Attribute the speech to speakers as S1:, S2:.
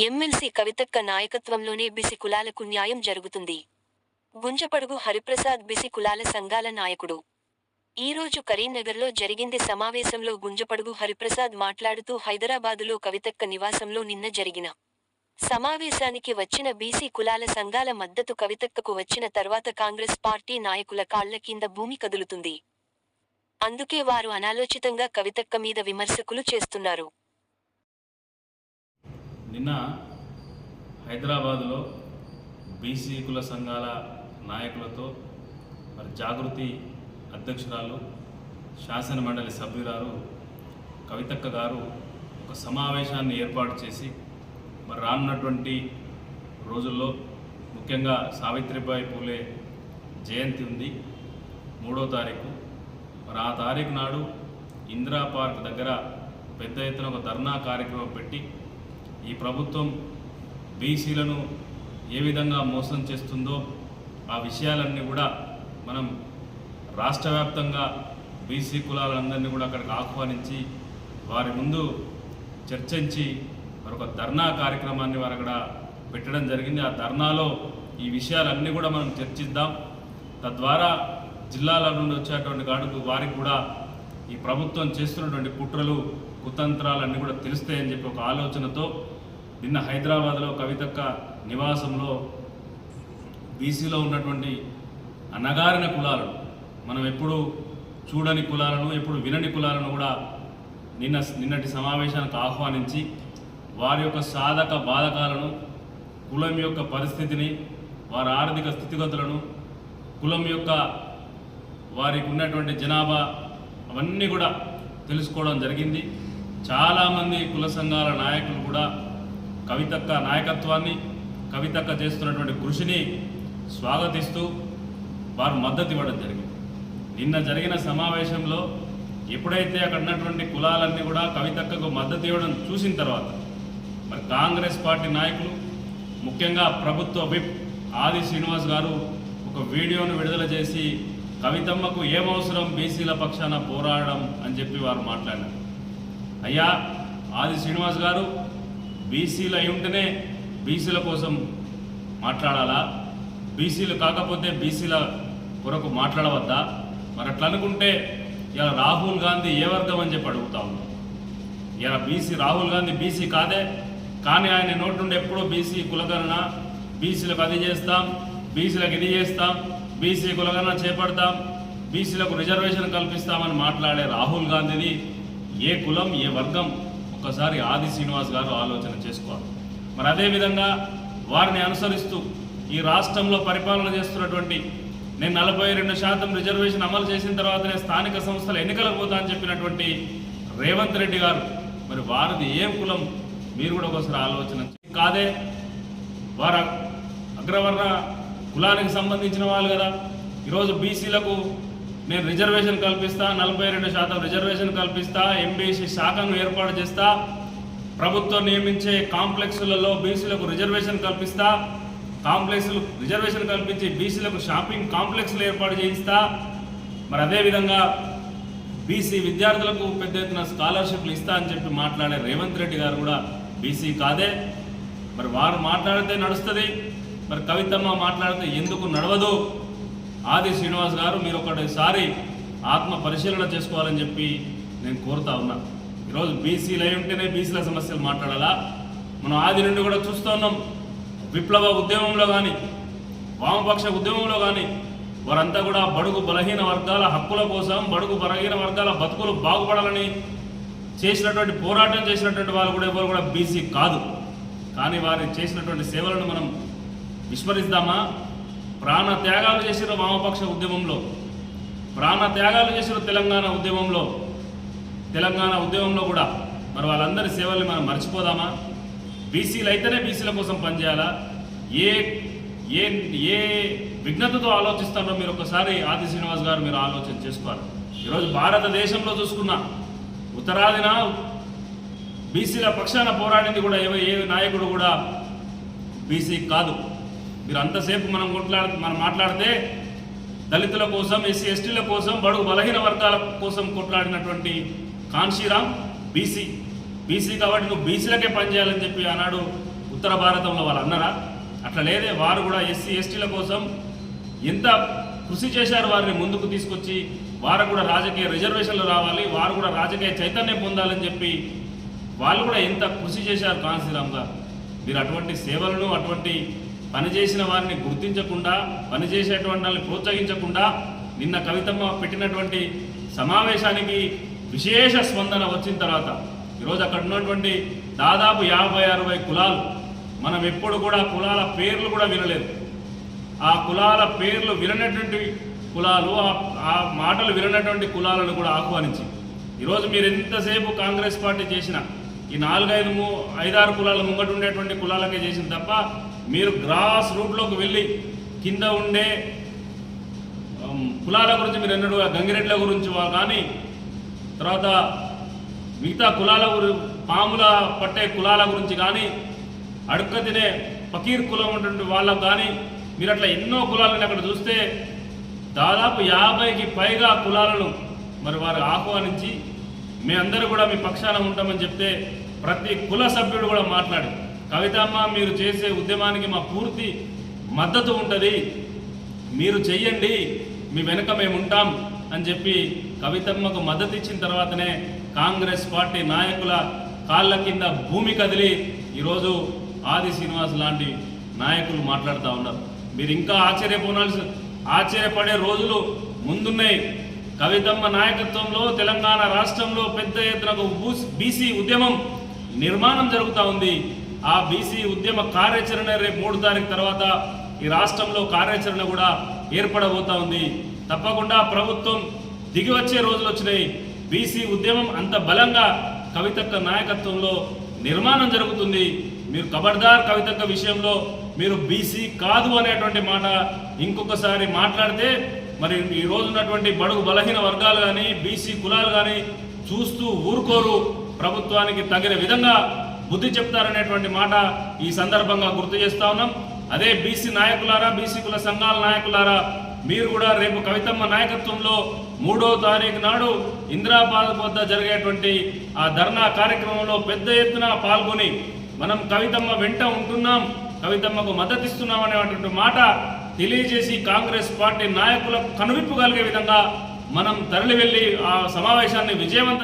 S1: MLC కవితక్క నాయకత్వంలోనే BC కులాలకు న్యాయం జరుగుతుంది. గుంజపడుగు హరిప్రసాద్ బిసి కులాల సంఘాల నాయకుడు. ఈరోజు కరీంనగర్లో జరిగింది సమావేశంలో గుంజపడుగు హరిప్రసాద్ మాట్లాడుతూ హైదరాబాదులో కవితక్క నివాసంలో నిన్న జరిగిన సమావేశానికి వచ్చిన బీసీ కులాల సంఘాల మద్దతు కవితక్కకు వచ్చిన తర్వాత కాంగ్రెస్ పార్టీ నాయకుల కాళ్ళ కింద భూమి కదులుతుంది. అందుకే వారు అనాలోచితంగా కవితక్క మీద విమర్శకులు చేస్తున్నారు.
S2: నిన్న హైదరాబాదులో బీసీ కుల సంఘాల నాయకులతో మరి జాగృతి అధ్యక్షురాలు శాసన మండలి సభ్యురాలు కవితక్క గారు ఒక సమావేశాన్ని ఏర్పాటు చేసి మరి రానున్నటువంటి రోజుల్లో ముఖ్యంగా సావిత్రిబాయి పూలే జయంతి ఉంది మూడో తారీఖు. మరి ఆ తారీఖు నాడు ఇందిరా పార్క్ దగ్గర పెద్ద ఎత్తున ఒక ధర్నా కార్యక్రమం పెట్టి ఈ ప్రభుత్వం బీసీలను ఏ విధంగా మోసం చేస్తుందో ఆ విషయాలన్నీ కూడా మనం రాష్ట్ర వ్యాప్తంగా బీసీ కులాలందరినీ కూడా అక్కడికి ఆహ్వానించి వారి ముందు చర్చించి మరొక ధర్నా కార్యక్రమాన్ని వారు అక్కడ పెట్టడం జరిగింది. ఆ ధర్నాలో ఈ విషయాలన్నీ కూడా మనం చర్చిద్దాం. తద్వారా జిల్లాల నుండి వచ్చేటువంటి గాడుకు వారికి కూడా ఈ ప్రభుత్వం చేస్తున్నటువంటి కుట్రలు కుతంత్రాలన్నీ కూడా తెలుస్తాయని చెప్పి ఒక ఆలోచనతో నిన్న హైదరాబాద్లో కవితక్క నివాసంలో బీసీలో ఉన్నటువంటి అనగారిన కులాలను మనం ఎప్పుడు చూడని కులాలను ఎప్పుడు వినని కులాలను కూడా నిన్న నిన్నటి సమావేశానికి ఆహ్వానించి వారి యొక్క సాధక బాధకాలను కులం యొక్క పరిస్థితిని వారి ఆర్థిక స్థితిగతులను కులం యొక్క వారికి ఉన్నటువంటి జనాభా అవన్నీ కూడా తెలుసుకోవడం జరిగింది. చాలామంది కుల సంఘాల నాయకులు కూడా కవితక్క నాయకత్వాన్ని కవితక్క చేస్తున్నటువంటి కృషిని స్వాగతిస్తూ వారు మద్దతు ఇవ్వడం జరిగింది. నిన్న జరిగిన సమావేశంలో ఎప్పుడైతే అక్కడ ఉన్నటువంటి కులాలన్నీ కూడా కవితక్కకు మద్దతు ఇవ్వడం చూసిన తర్వాత మరి కాంగ్రెస్ పార్టీ నాయకులు ముఖ్యంగా ప్రభుత్వ విప్ ఆది శ్రీనివాస్ గారు ఒక వీడియోను విడుదల చేసి కవితమ్మకు ఏమవసరం బీసీల పక్షాన పోరాడడం అని చెప్పి వారు మాట్లాడారు. అయ్యా ఆది శ్రీనివాస్ గారు బీసీలు అయి ఉంటేనే బీసీల కోసం మాట్లాడాలా? బీసీలు కాకపోతే బీసీల కొరకు మాట్లాడవద్దా? మరి అట్లా అనుకుంటే ఇలా రాహుల్ గాంధీ ఏ వర్గం అని చెప్పి అడుగుతా ఉన్నాం. ఇలా బీసీ రాహుల్ గాంధీ బీసీ కాదే కానీ ఆయన నోటి నుండి ఎప్పుడూ బీసీ కులగణన. బీసీలకు అది చేస్తాం బీసీలకు ఇది చేస్తాం బీసీ కులగణన చేపడతాం బీసీలకు రిజర్వేషన్ కల్పిస్తామని మాట్లాడే రాహుల్ గాంధీది ఏ కులం ఏ వర్గం ఒక్కసారి ఆది శ్రీనివాస్ గారు ఆలోచన చేసుకోవాలి. మరి అదేవిధంగా వారిని అనుసరిస్తూ ఈ రాష్ట్రంలో పరిపాలన చేస్తున్నటువంటి నేను నలభై రెండు శాతం రిజర్వేషన్ అమలు చేసిన తర్వాతనే స్థానిక సంస్థల ఎన్నికలకు పోతా అని చెప్పినటువంటి రేవంత్ రెడ్డి గారు మరి వారిది ఏం కులం? మీరు కూడా ఒకసారి ఆలోచన కాదే వారు అగ్రవర్ణ కులానికి సంబంధించిన వాళ్ళు కదా. ఈరోజు బీసీలకు నేను రిజర్వేషన్ కల్పిస్తా నలభై రెండు శాతం రిజర్వేషన్ కల్పిస్తా ఎంబీసీ శాఖను ఏర్పాటు చేస్తా ప్రభుత్వం నియమించే కాంప్లెక్స్లలో బీసీలకు రిజర్వేషన్ కల్పిస్తా కాంప్లెక్స్లు రిజర్వేషన్ కల్పించి బీసీలకు షాపింగ్ కాంప్లెక్స్లు ఏర్పాటు చేయిస్తా. మరి అదేవిధంగా బీసీ విద్యార్థులకు పెద్ద ఎత్తున స్కాలర్షిప్లు ఇస్తా అని చెప్పి మాట్లాడే రేవంత్ రెడ్డి గారు కూడా బీసీ కాదే. మరి వారు మాట్లాడితే నడుస్తుంది మరి కవితమ్మ మాట్లాడితే ఎందుకు నడవదు? ఆది శ్రీనివాస్ గారు మీరు ఒకటిసారి ఆత్మ పరిశీలన చేసుకోవాలని చెప్పి నేను కోరుతా ఉన్నా. ఈరోజు బీసీలు అయి ఉంటేనే బీసీల సమస్యలు మాట్లాడాలా? మనం ఆది నుండి కూడా చూస్తూ ఉన్నాం. విప్లవ ఉద్యమంలో కానీ వామపక్ష ఉద్యమంలో కానీ వారంతా కూడా బడుగు బలహీన వర్గాల హక్కుల కోసం బడుగు బలహీన వర్గాల బతుకులు బాగుపడాలని చేసినటువంటి పోరాటం చేసినటువంటి వాళ్ళు కూడా ఎవరు కూడా బీసీ కాదు. కానీ వారు చేసినటువంటి సేవలను మనం విస్మరిస్తామా? ప్రాణ త్యాగాలు చేసిన వామపక్ష ఉద్యమంలో ప్రాణ త్యాగాలు చేసిన తెలంగాణ ఉద్యమంలో తెలంగాణ ఉద్యమంలో కూడా మరి వాళ్ళందరి సేవల్ని మనం మర్చిపోదామా? బీసీలు అయితేనే బీసీల కోసం పనిచేయాలా? ఏ ఏ ఏ విఘ్నతతో ఆలోచిస్తారో మీరు ఒకసారి ఆది శ్రీనివాస్ గారు మీరు ఆలోచన చేసుకోవాలి. ఈరోజు భారతదేశంలో చూసుకున్న ఉత్తరాదిన బీసీల పక్షాన పోరాడింది కూడా ఏ ఏ నాయకుడు కూడా బీసీ కాదు. మీరు అంతసేపు మనం కొట్లాడ మనం మాట్లాడితే దళితుల కోసం ఎస్సీ ఎస్టీల కోసం బడుగు బలహీన వర్గాల కోసం కొట్లాడినటువంటి కాన్షీరామ్ బీసీ బీసీ కాబట్టి నువ్వు బీసీలకే పనిచేయాలని చెప్పి ఆనాడు ఉత్తర భారతంలో వాళ్ళు అన్నారా? అట్లా లేదే వారు కూడా ఎస్సీ ఎస్టీల కోసం ఎంత కృషి చేశారు వారిని ముందుకు తీసుకొచ్చి వారు కూడా రాజకీయ రిజర్వేషన్లు రావాలి వారు కూడా రాజకీయ చైతన్యం పొందాలని చెప్పి వాళ్ళు కూడా ఎంత కృషి చేశారు కాన్సీరామ్ గారు? మీరు అటువంటి సేవలను అటువంటి పనిచేసిన వారిని గుర్తించకుండా పనిచేసేటువంటి వాళ్ళని ప్రోత్సహించకుండా నిన్న కవితమ్మ పెట్టినటువంటి సమావేశానికి విశేష స్పందన వచ్చిన తర్వాత ఈరోజు అక్కడ ఉన్నటువంటి దాదాపు యాభై అరవై కులాలు మనం ఎప్పుడు కూడా కులాల పేర్లు కూడా వినలేదు. ఆ కులాల పేర్లు విననటువంటి కులాలు ఆ మాటలు విననటువంటి కులాలను కూడా ఆహ్వానించి ఈరోజు మీరు ఎంతసేపు కాంగ్రెస్ పార్టీ చేసినా ఈ నాలుగైదు ము ఐదారు కులాల ముంగట ఉండేటువంటి కులాలకే చేసిన తప్ప మీరు గ్రాస్ రూట్లోకి వెళ్ళి కింద ఉండే కులాల గురించి మీరు ఎన్నడూ గంగిరెడ్ల గురించి కానీ తర్వాత మిగతా కులాల పాముల పట్టే కులాల గురించి కానీ అడుక్క తినే ఫకీర్ కులం ఉన్నటువంటి వాళ్ళకు కానీ మీరు అట్లా ఎన్నో కులాలను అక్కడ చూస్తే దాదాపు యాభైకి పైగా కులాలను మరి వారు ఆహ్వానించి మేమందరూ కూడా మీ పక్షాన ఉంటామని చెప్తే ప్రతి కుల సభ్యుడు కూడా మాట్లాడి కవితమ్మ మీరు చేసే ఉద్యమానికి మా పూర్తి మద్దతు ఉంటుంది. మీరు చెయ్యండి మీ వెనుక మేము ఉంటాం అని చెప్పి కవితమ్మకు మద్దతు ఇచ్చిన తర్వాతనే కాంగ్రెస్ పార్టీ నాయకుల కాళ్ళ కింద భూమి కదిలి ఈరోజు ఆది శ్రీనివాస్ లాంటి నాయకులు మాట్లాడుతూ ఉన్నారు. మీరు ఇంకా ఆశ్చర్యపోనాల్సి ఆశ్చర్యపడే రోజులు ముందున్నాయి. కవితమ్మ నాయకత్వంలో తెలంగాణ రాష్ట్రంలో పెద్ద ఎత్తున బీసీ ఉద్యమం నిర్మాణం జరుగుతూ ఉంది. ఆ బీసీ ఉద్యమ కార్యాచరణ రేపు మూడు తారీఖు తర్వాత ఈ రాష్ట్రంలో కార్యాచరణ కూడా ఏర్పడబోతా ఉంది. తప్పకుండా ప్రభుత్వం దిగి వచ్చే రోజులు వచ్చినాయి. బీసీ ఉద్యమం అంత బలంగా కవితక్క నాయకత్వంలో నిర్మాణం జరుగుతుంది. మీరు కబర్దార్ కవితక్క విషయంలో మీరు బీసీ కాదు అనేటువంటి మాట ఇంకొకసారి మాట్లాడితే మరి ఈ రోజు ఉన్నటువంటి బడుగు బలహీన వర్గాలు కానీ బీసీ కులాలు కానీ చూస్తూ ఊరుకోరు. ప్రభుత్వానికి తగిన విధంగా బుద్ధి చెప్తారనేటువంటి మాట ఈ సందర్భంగా గుర్తు చేస్తా ఉన్నాం. అదే బీసీ నాయకులారా బీసీ కుల సంఘాల నాయకులారా మీరు కూడా రేపు కవితమ్మ నాయకత్వంలో మూడో తారీఖు నాడు ఇందిరాబాద్ వద్ద జరిగేటువంటి ఆ ధర్నా కార్యక్రమంలో పెద్ద ఎత్తున పాల్గొని మనం కవితమ్మ వెంట ఉంటున్నాం కవితమ్మకు మద్దతు ఇస్తున్నాం అనేటువంటి మాట తెలియజేసి కాంగ్రెస్ పార్టీ నాయకులకు కనువిప్పు కలిగే విధంగా మనం తరలి వెళ్ళి ఆ సమావేశాన్ని విజయవంతం